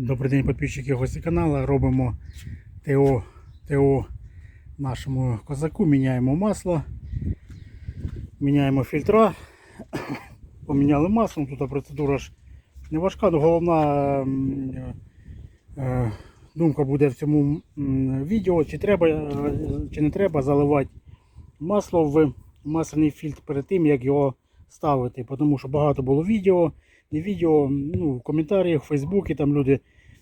Добрий день, підписчики гості каналу. Робимо ТО, ТО нашому козаку, міняємо масло, міняємо фільтра, поміняли масло. Тут процедура ж не важка, але головна е, думка буде в цьому відео, чи треба, е, чи не треба заливати масло в масляний фільтр перед тим, як його ставити. Тому що багато було відео, не відео, ну, в коментарях, в Фейсбуці там люди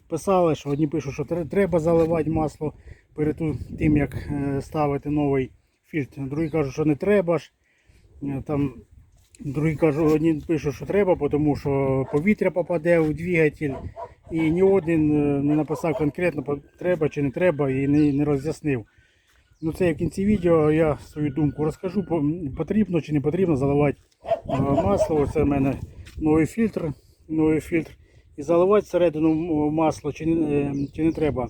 писали, що одні пишуть, що треба заливати масло перед тим, як е, ставити новий фільтр. Другі кажуть, що не треба ж. Е, Там, другі кажуть, одні пишуть, що треба, тому що повітря попаде у двигатель. І ні один е, не написав конкретно, треба чи не треба, і не, не роз'яснив. Ну це в кінці відео я свою думку розкажу, потрібно чи не потрібно заливати масло. Оце в мене новий фільтр, новий фільтр. І заливати всередину масло чи не, е, чи не треба.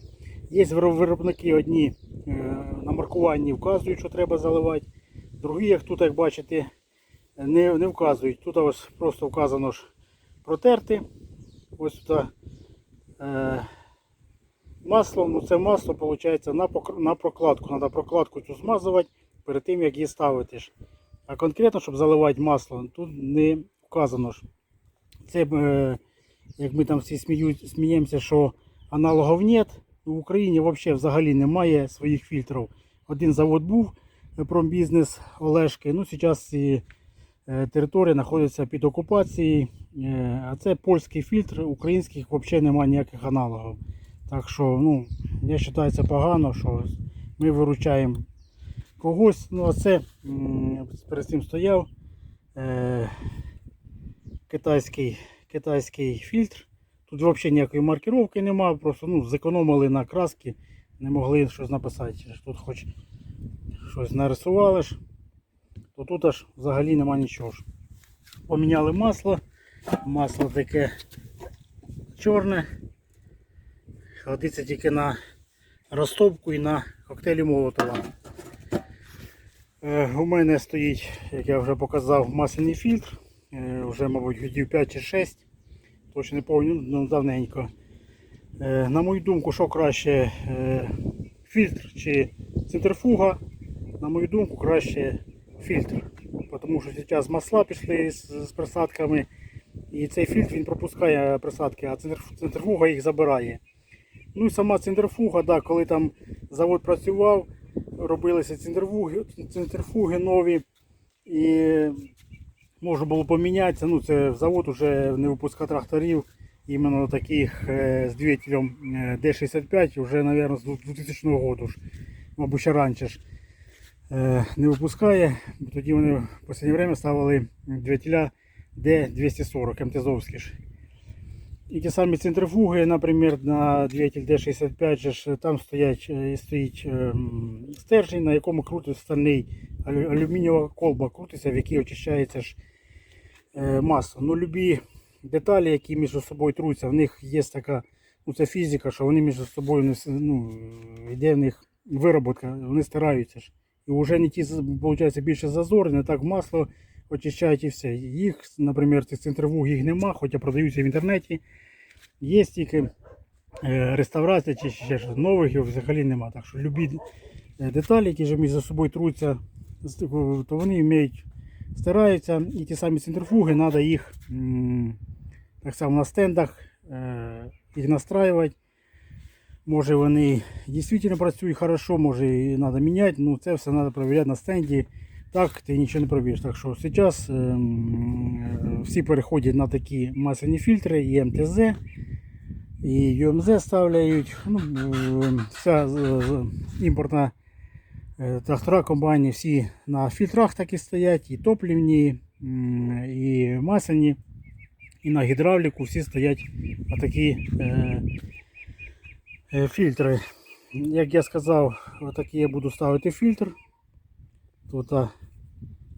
Є виробники одні е, на маркуванні вказують, що треба заливати. Другі, як тут, як бачите, не, не вказують. Тут ось просто вказано ж протерти. Ось тут е, маслом, ну це масло виходить на, на прокладку. Треба прокладку цю змазувати перед тим, як її ставити. А конкретно, щоб заливати масло, тут не вказано ж. Це е, як ми там всі сміємося, що аналогів нет. В Україні взагалі взагалі немає своїх фільтрів. Один завод був е, промбізнес Олешки. Ну, зараз ці е, території знаходяться під окупацією. А це польський фільтр, українських взагалі немає ніяких аналогів. Так що, ну, я вважаю це погано, що ми виручаємо когось. Ну, а це перед цим стояв китайський, китайський фільтр. Тут взагалі ніякої маркировки немає, просто ну, зекономили на краски, не могли щось написати. Тут хоч щось нарисували то тут аж взагалі нема нічого. Поміняли масло. Масло таке чорне. Годиться тільки на розтопку і на коктейлі Молотова. Е, у мене стоїть, як я вже показав, масляний фільтр. Е, вже, мабуть, годів 5 чи 6. Точно не пам'ятаю, ну давненько. Е, на мою думку, що краще е, фільтр чи центрифуга. На мою думку, краще фільтр. Тому що зараз масла пішли з, присадками. І цей фільтр він пропускає присадки, а центриф- центрифуга їх забирає. Ну і сама центрифуга, да, коли там завод працював, робилися центрифуги, центрифуги нові. І можна було помінятися. Ну, це завод вже не випускає тракторів. Іменно таких е, з двигателем е, D65 вже, мабуть, з 2000 року, мабуть, ще раніше ж, е, не випускає. Тоді вони в останнє время ставили двигателя D240 МТЗовські ж. І ті самі центрифуги, наприклад, на двигатель D65 же ж, там стоять, е, стоїть ем, стержень, на якому крутиться стальний алю- алюмінієва колба, крутиться, в якій очищається ж е, масло. Ну, любі деталі, які між собою труться, в них є така ну, це фізика, що вони між собою ну, йде в них вироботка, вони стараються ж. І вже не ті, виходить, більше зазори, не так масло очищають і все. Їх, наприклад, цих центривуг їх нема, хоча продаються в інтернеті. Є тільки е, реставрація чи ще щось нових його взагалі нема. Так що любі е, деталі, які ж між собою труться, то вони вміють стараються. І ті самі центрифуги, треба їх так само на стендах е, їх настраювати. Може вони дійсно працюють хорошо, може і треба міняти, ну це все треба перевіряти на стенді. Так, ти нічого не пробіж. Так що зараз ем, всі переходять на такі масляні фільтри, і МТЗ, і ЮМЗ ставляють. Ну, ем, вся імпортна трактора комбайни всі на фільтрах такі стоять, і топлівні, і масляні, і на гідравліку всі стоять на такі е, е, фільтри. Як я сказав, отакий я буду ставити фільтр. Тут,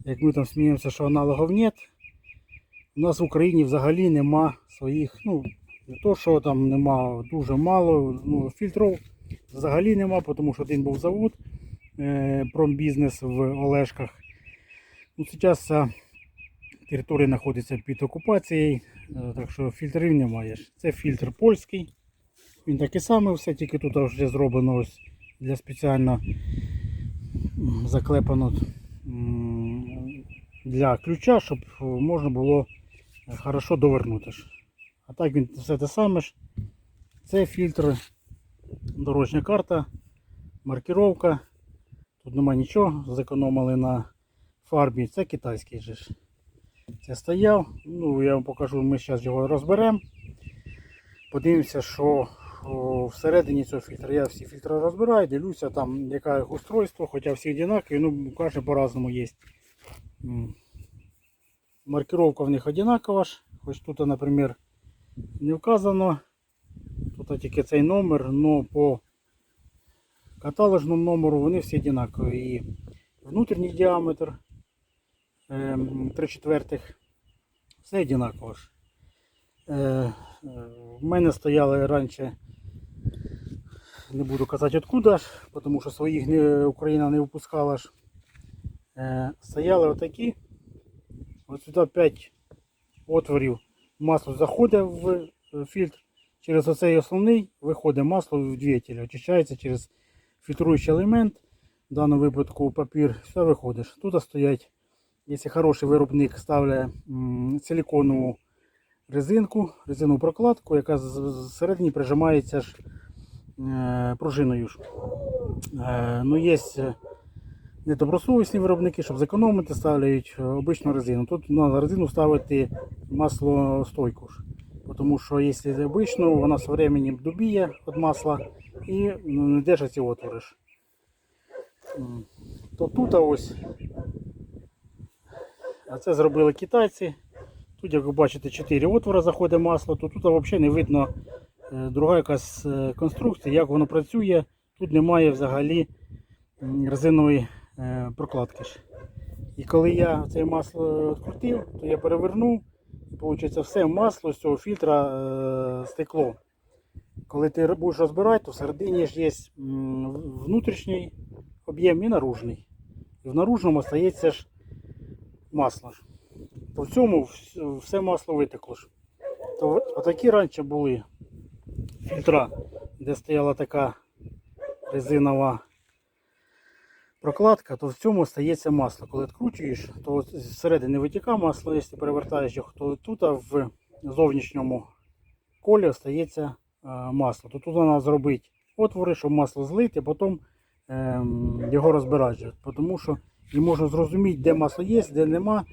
як ми там сміємося, що аналогів нет. У нас в Україні взагалі нема своїх, ну, не то, що там нема дуже мало, ну, фільтрів взагалі нема, тому що один був завод е, промбізнес в Олешках. Ну, зараз територія знаходиться під окупацією, е, так що фільтрів немає. Це фільтр польський. Він такий самий все, тільки тут вже зроблено ось для спеціально заклепано для ключа, щоб можна було хорошо довернути. А так він все те саме ж. Це фільтр, дорожня карта, маркировка. Тут нема нічого, зекономили на фарбі. Це китайський же ж. Це стояв. Ну, я вам покажу, ми зараз його розберемо. Подивимося, що всередині цього фільтра. Я всі фільтри розбираю, дивлюся, там яке устройство, хоча всі однакові, ну каже по-разному є. Маркировка в них одинакова ж. Хоч тут, наприклад, не вказано. Тут тільки цей номер, але по каталожному номеру вони всі однакові. І внутрішній діаметр 3 четвертих. Все однаково ж. Е, е, В мене стояли раніше, не буду казати откуда ж, тому що своїх не, Україна не випускала ж. Е, Стояли отакі. Ось сюди 5 отворів. Масло заходить в фільтр. Через оцей основний виходить масло в двигатель. Очищається через фільтруючий елемент. В даному випадку папір. Все виходиш. Тут стоять, якщо хороший виробник ставляє м, силиконову резинку, резинову прокладку, яка зсередині прижимається ж е, пружиною. Е, ну, є е, недобросовісні виробники, щоб зекономити, ставляють обичну резину. Тут на резину ставити маслостойку. ж. Тому що якщо обичну, вона з временем дубіє від масла і ну, не держить ці отвори. То тут ось. А це зробили китайці. Тут, як ви бачите, 4 отвори заходить масло, то тут взагалі не видно е, друга якась е, конструкція, як воно працює. Тут немає взагалі резинової е, прокладки. І коли я це масло відкрутив, то я перевернув, і виходить все масло з цього фільтра стекло. Коли ти будеш розбирати, то всередині ж є внутрішній об'єм і наружний. І в наружному стається ж масло. По цьому все масло витекло. То отакі раніше були фільтра, де стояла така резинова прокладка, то в цьому стається масло. Коли відкручуєш, то зсередини витікає масло, якщо перевертаєш його, то тут а в зовнішньому колі стається масло. То тут треба зробити отвори, щоб масло злити, потім ем, його розбирати. Тому що не можна зрозуміти, де масло є, де нема.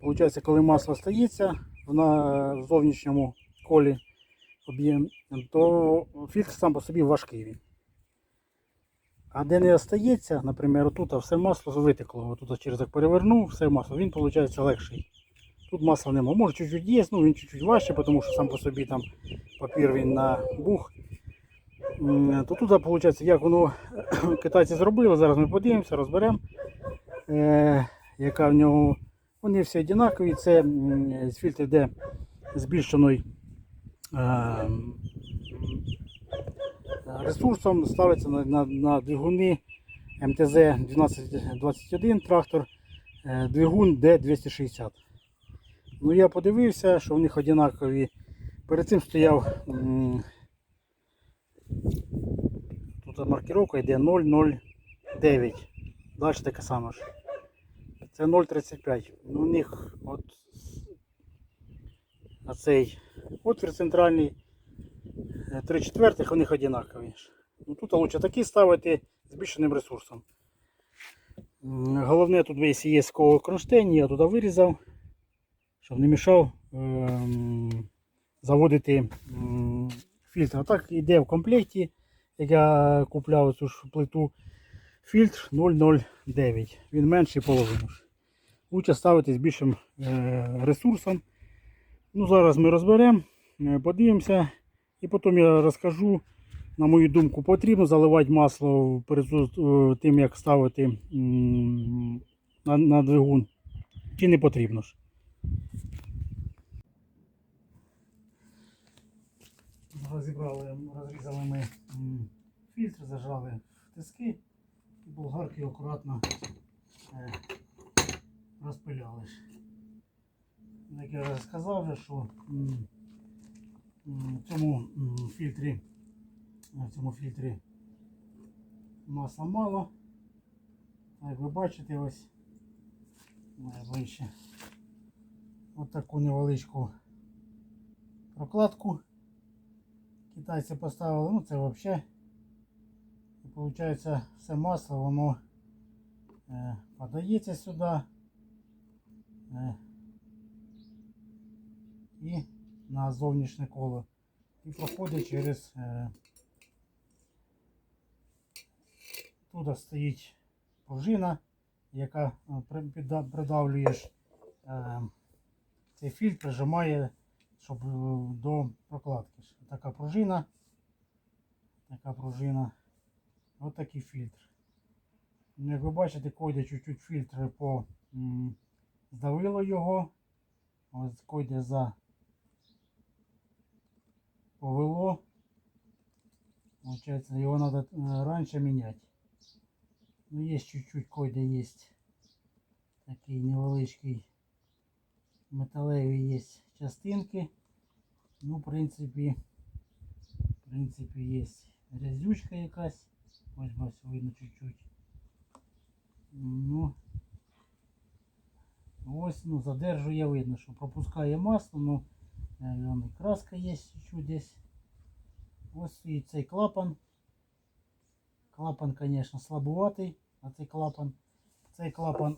Получається, коли масло стається в, на, зовнішньому колі об'єм, то фільтр сам по собі важкий. він. А де не остається, наприклад, тут все масло витекло. Тут через як перевернув, все масло, він виходить легший. Тут масла немає. Може чуть-чуть є, ну він чуть-чуть важче, тому що сам по собі там папір він на бух. То тут виходить, як воно китайці зробили, зараз ми подивимося, розберемо, е, яка в нього. Вони всі однакові, це фільтр йде збільшений е, ресурсом, ставиться на, на, на двигуни МТЗ 1221 трактор, е, двигун D260. Ну я подивився, що в них однакові. Перед цим стояв тут маркировка йде 009. Далі таке саме ж. Це 0,35. Ну, у них от цей отвір центральний 3 четвертих у них однакові. Ну, тут лучше такі ставити з збільшеним ресурсом. Головне тут якщо є з кронштейн, я туди вирізав, щоб не мішав ем, заводити фільтр. А так йде в комплекті, як я купляв цю ж плиту, фільтр 009. Він менший половину. Лучше ставити з більшим е, ресурсом. Ну, зараз ми розберемо, е, подивимося. І потім я розкажу, на мою думку, потрібно заливати масло перед е, тим, як ставити на двигун. Чи не потрібно ж. Розібрали, розрізали ми фільтр, зажали в тиски і болгарки акуратно е, розпиляли. Як я вже сказав, що в цьому фільтрі В цьому фільтрі масла мало. Як ви бачите, ось ближче. Ось таку невеличку прокладку. Китайці поставили, ну це взагалі. І виходить все масло, воно е, подається сюди. Е, і на зовнішнє коло. І проходить через е, тут стоїть пружина, яка е, придавлюєш е, цей фільтр, прижимає, щоб е, до прокладки. Така пружина. Така пружина. Ось такий фільтр. Ну, Як ви бачите, койде чуть-чуть фільтр по здавило його. Ось койде за повело. Получается, его надо э, раньше менять. Ну, есть чуть-чуть койде есть такий невеличкий металеві є частинки. Ну, в принципі, в принципі, є грязючка якась. Ось ось видно чуть-чуть. Ну, ось, ну, задержує видно, що пропускає масло, ну, краска є чуть-чуть десь. Ось і цей клапан. Клапан, звісно, слабуватий, а цей клапан. Цей клапан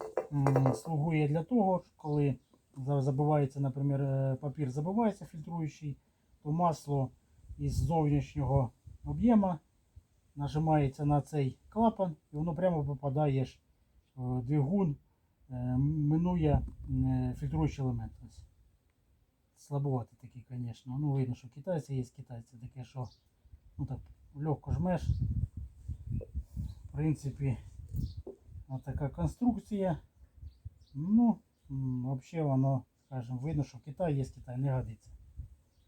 слугує для того, коли забивається, наприклад, е, папір забивається фільтруючий, то масло із зовнішнього об'єма нажимається на цей клапан і воно прямо попадає в двигун, е, минує е, фільтруючий елемент. Ось. Слабувати такий, звісно. Ну, видно, що китайці є китайці таке, що ну, так, легко жмеш. В принципі, ось така конструкція. Ну, взагалі воно, скажімо, видно, що Китай є Китай, не годиться.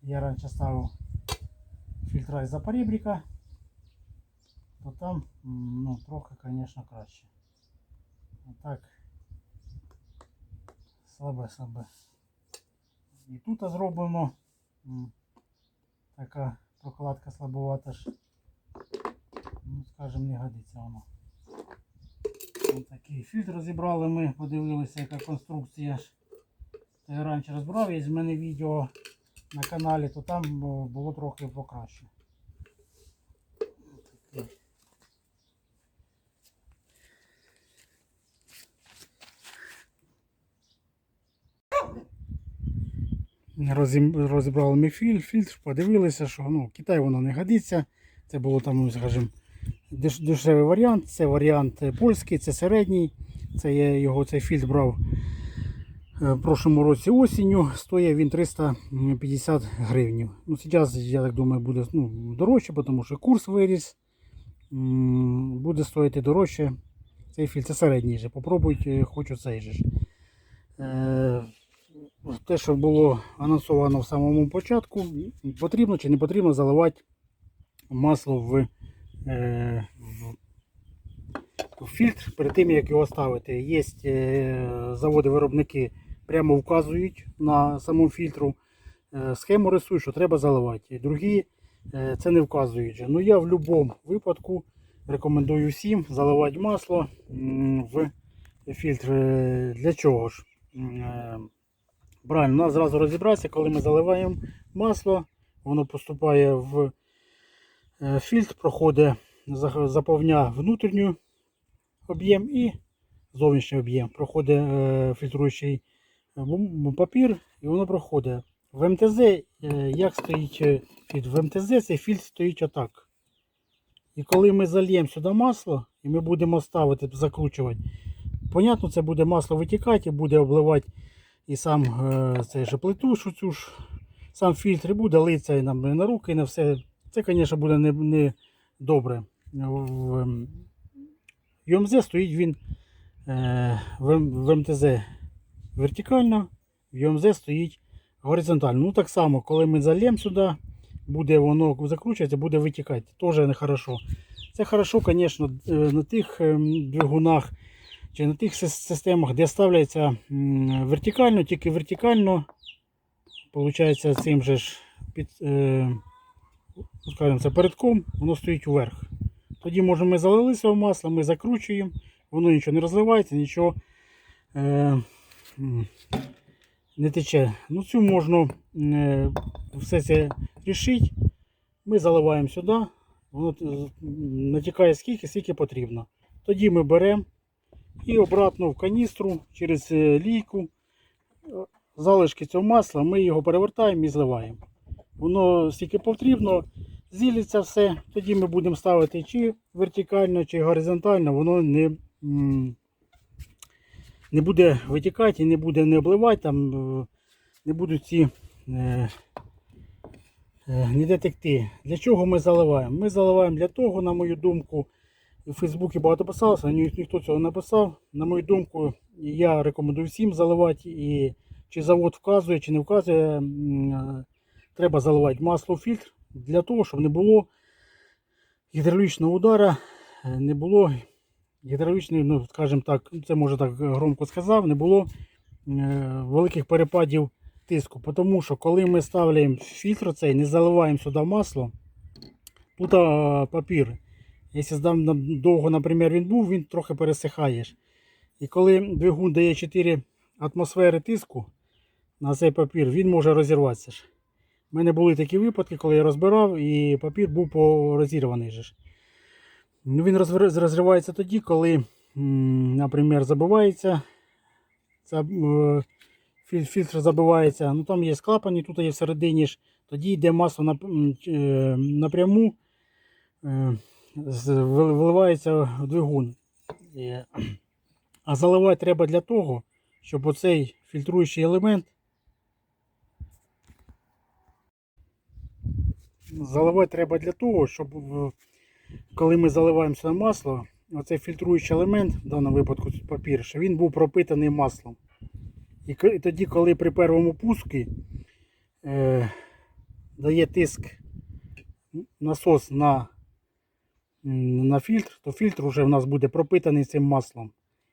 Я раніше ставив фільтра із запорібрика, то там ну, трохи, звісно, краще. А так слабе, слабе. І тут зроблено м, така прокладка слабовата ж. Ну, скажімо, не годиться воно. Ось такий фільтр розібрали ми, подивилися, яка конструкція я раніше розбирав, є в мене відео на каналі, то там було трохи покраще. Розібрали ми фільтр, подивилися, що ну, Китай воно не годиться. Це було там, скажімо, дешевий варіант. Це варіант е, польський, це середній. Це я його цей фільтр брав е, в прошлому році осінню. Стоїть він 350 гривень. Ну, зараз, я так думаю, буде ну, дорожче, тому що курс виріс. Буде стоїти дорожче. Цей фільтр це середній же. Попробуйте, хочу цей же. Е, те, що було анонсовано в самому початку, потрібно чи не потрібно заливати масло е, в фільтр перед тим, як його ставити. Є е, заводи-виробники прямо вказують на самому фільтру е, схему рисують, що треба заливати. Другі е, це не вказують. Ну я в будь-якому випадку рекомендую всім заливати масло в фільтр. Е, Для чого ж? Е, Правильно, треба зразу розібратися, коли ми заливаємо масло, воно поступає в е, фільтр, проходить, заповняє внутрішній об'єм і зовнішній об'єм. Проходить е, фільтруючий е, папір і воно проходить. В МТЗ, е, як стоїть е, фільтр? В МТЗ цей фільтр стоїть отак. І коли ми зальємо сюди масло, і ми будемо ставити, закручувати, понятно, це буде масло витікати буде обливати і сам е, цей же плиту, цю ж, сам фільтр і буде литися і на руки, і на все. Це, звісно, буде не, не добре. В, ем, ЮМЗ стоїть він е, в, МТЗ вертикально, в ЮМЗ стоїть горизонтально. Ну так само, коли ми зальємо сюди, буде воно закручуватися, буде витікати. Теж не хорошо. Це хорошо, звісно, е, на тих ем, двигунах чи на тих системах, де ставляється вертикально, тільки вертикально, Получається, цим же ж під, е, скажімо, це передком, воно стоїть вверх. Тоді, може, ми залили своє масло, ми закручуємо, воно нічого не розливається, нічого е, не тече. Ну, цю можна е, все це рішити. Ми заливаємо сюди, воно натікає скільки, скільки потрібно. Тоді ми беремо і обратно в каністру через е, лійку. е, Залишки цього масла, ми його перевертаємо і зливаємо. Воно стільки потрібно, зілиться все, тоді ми будемо ставити чи вертикально, чи горизонтально, воно не, не буде витікати і не буде не обливати, там е, не будуть ці е, е, ніде текти. Для чого ми заливаємо? Ми заливаємо для того, на мою думку, у Фейсбуці багато писалося, ні, ніхто цього не написав. На мою думку, я рекомендую всім заливати. І чи завод вказує, чи не вказує, е, треба заливати масло в фільтр для того, щоб не було гідравлічного удара, е, не було гідравлічної, ну, скажімо так, це може так громко сказав, не було е, великих перепадів тиску. Тому що коли ми ставляємо фільтр цей, не заливаємо сюди масло, тут папір. Якщо довго, наприклад, він був, він трохи пересихає. І коли двигун дає 4 атмосфери тиску на цей папір, він може розірватися. У мене були такі випадки, коли я розбирав і папір був порозірваний. же. Ну, він розривається тоді, коли, наприклад, забивається. Е, філь- фільтр забивається. Ну, там є клапані, тут є всередині ж. Тоді йде масло е, напряму, е, виливається в двигун. А заливати треба для того, щоб оцей фільтруючий елемент заливати треба для того, щоб коли ми заливаємо сюди масло, оцей фільтруючий елемент, в даному випадку папір, що він був пропитаний маслом. І тоді, коли при першому пуску е, дає тиск насос на, на фільтр, то фільтр вже в нас буде пропитаний цим маслом.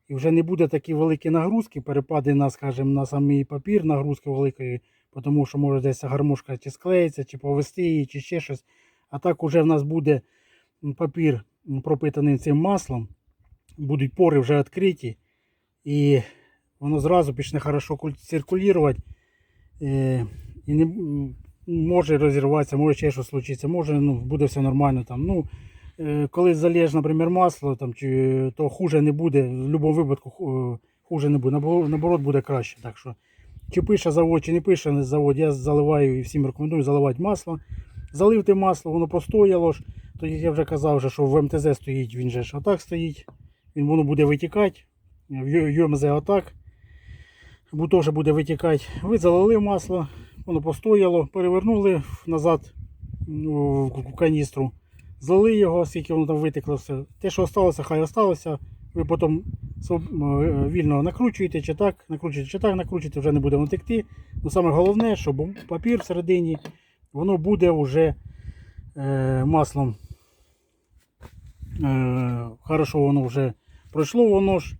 І вже не буде такі великі нагрузки, перепади на, скажімо, на самий папір, нагрузки великої, тому що може десь гармошка чи склеїться, чи повести її, чи ще щось. А так уже в нас буде папір пропитаний цим маслом, будуть пори вже відкриті, і воно зразу почне хорошо циркулювати. Е, і не може розірватися, може ще щось случиться, може ну, буде все нормально. Там. Ну, е, коли залєш, наприклад, масло, там, чи, то хуже не буде. В будь-якому випадку хуже не буде. Наоборот, буде краще. Так що, чи пише завод, чи не пише завод, я заливаю і всім рекомендую заливати масло. Залив ти масло, воно постояло ж. Як я вже казав, що в МТЗ стоїть, він же ж отак стоїть. Він воно буде витікати. В ЮМЗ отак. Бо теж буде витікати. Ви залили масло, воно постояло, перевернули назад ну, в каністру, залили його, скільки воно там витекло все. Те, що залишилося, хай залишилося. Ви потім е, вільно накручуєте, чи так, накручуєте, чи так, накручуєте, вже не буде воно текти. Ну, саме головне, щоб папір всередині, воно буде вже е, маслом. Е, хорошо воно вже пройшло, воно ж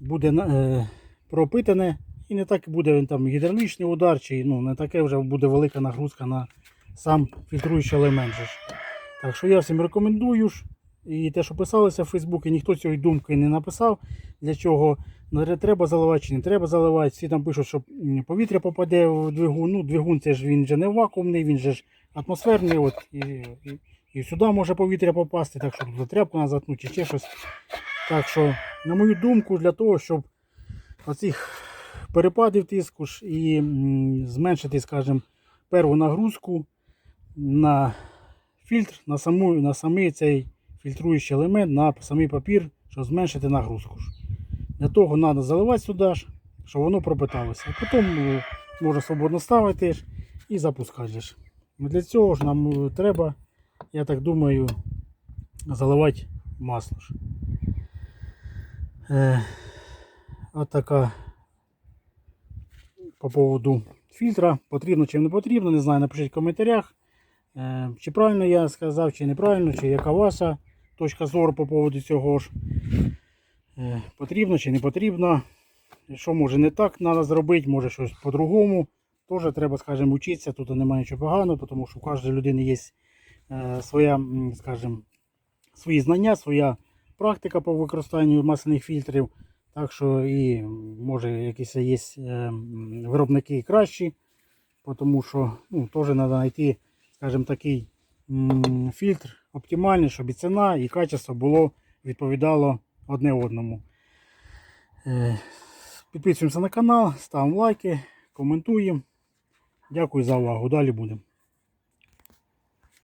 буде е, пропитане і не так буде там гідравлічний удар, чи ну, не таке вже буде велика нагрузка на сам фільтруючий елемент. Так що я всім рекомендую. ж. І те, що писалося в Фейсбуці, ніхто цієї думки не написав. Для чого треба заливати чи не треба заливати. Всі там пишуть, що повітря попаде в двигун. Ну, двигун це ж він же не вакуумний, він же ж атмосферний. От, і, і, і сюди може повітря попасти, так що тут тряпку назад заткнути чи ще щось. Так що, на мою думку, для того, щоб оцих перепадів тиску ж і зменшити, скажімо, перву нагрузку на фільтр, на, саму, на самий цей фільтруючий елемент, на самий папір, щоб зменшити нагрузку. Для того треба заливати сюди, щоб воно пропиталося. Потім е, можна свободно ставити і запускати. Для цього ж нам е, треба, я так думаю, заливати масло. Е, от така по поводу фільтра. Потрібно чи не потрібно, не знаю, напишіть в коментарях. Чи правильно я сказав, чи неправильно, чи яка ваша точка зору по поводу цього ж. Е, потрібно чи не потрібно. Що може не так треба зробити, може щось по-другому. Теж треба, скажімо, вчитися, тут немає нічого поганого, тому що у кожної людини є е, своя, скажімо, свої знання, своя практика по використанню масляних фільтрів. Так що і може якісь є е, виробники кращі, тому що ну, теж треба знайти, скажімо, такий фільтр оптимальний, щоб і ціна, і качество було відповідало одне одному. Е, Підписуємося на канал, ставимо лайки, коментуємо. Дякую за увагу. Далі будемо.